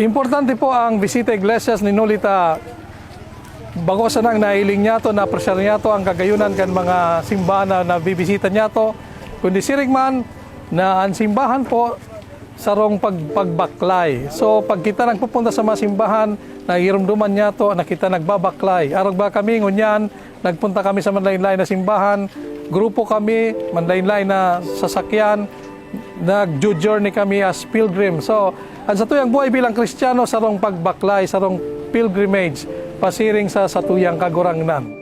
Importante po ang bisita iglesias ni Nolita bago sa nang nailing niya to, na-pressure niya to ang kagayunan kan mga simbahan na nabibisita niya to. Kundi siring man na ang simbahan po sarong pag, pagbaklay. So pag kita nagpupunta sa mga simbahan, nahirumduman niya to, na kita nagbabaklay. Arag ba kami ngunyan, nagpunta kami sa manlain-lain na simbahan, grupo kami, manlain-lain na sasakyan, nag-journey kami as pilgrim. So, ang sa tuyang buhay bilang Kristiyano, sarong pagbaklay, sarong pilgrimage, pasiring sa satuyang kagurangnan.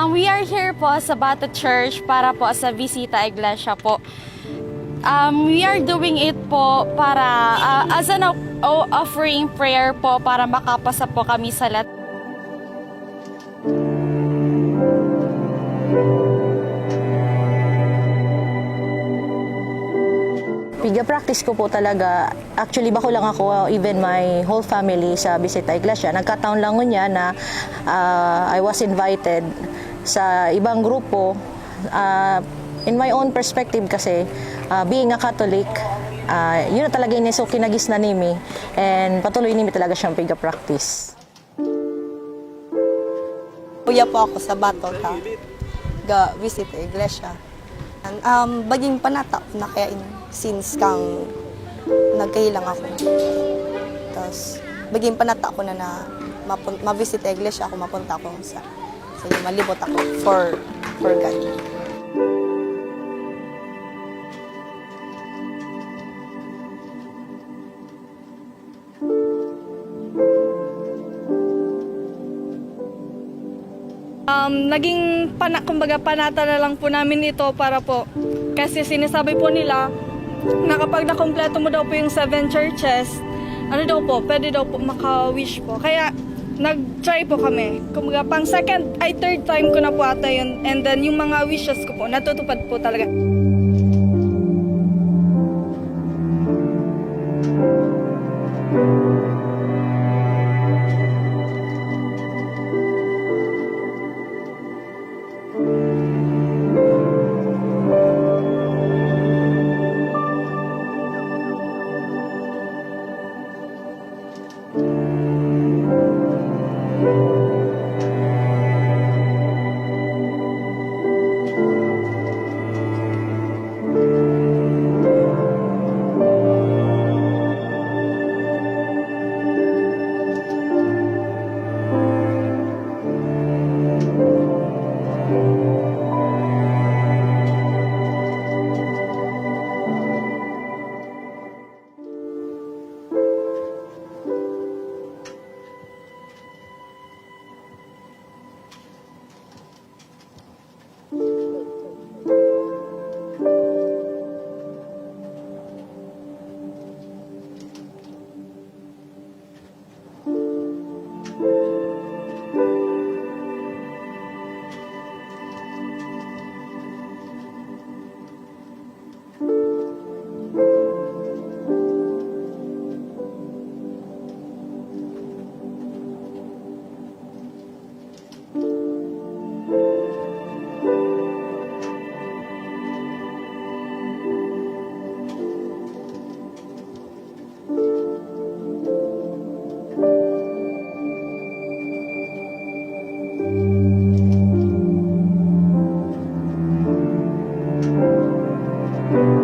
Um, we are here po sa Bata Church para po sa Visita Iglesia po. Um, we are doing it po para uh, as an offering prayer po para makapasa po kami sa lahat. Piga practice ko po talaga. Actually, bako lang ako, even my whole family sa Bisita Iglesia. Nagkataon lang niya na ah, I was invited sa ibang grupo. Ah, in my own perspective kasi, ah, being a Catholic, ah, yun na talaga yung so kinagis na nimi. And patuloy nimi talaga siyang piga practice. Kuya po ako sa bato ta ga visit the iglesia. And, um, baging panata na kaya in, since kang nagkahilang ako. Tapos, baging panata ko na na mapun- ma-visit iglesia ako, mapunta ako sa iyo, malibot ako for for God. Um, naging pana, kumbaga panata na lang po namin ito para po kasi sinasabi po nila na kapag nakompleto mo daw po yung seven churches, ano daw po, pwede daw po maka-wish po. Kaya nag-try po kami. Kumbaga pang second, ay third time ko na po ata yun. And then yung mga wishes ko po, natutupad po talaga. thank you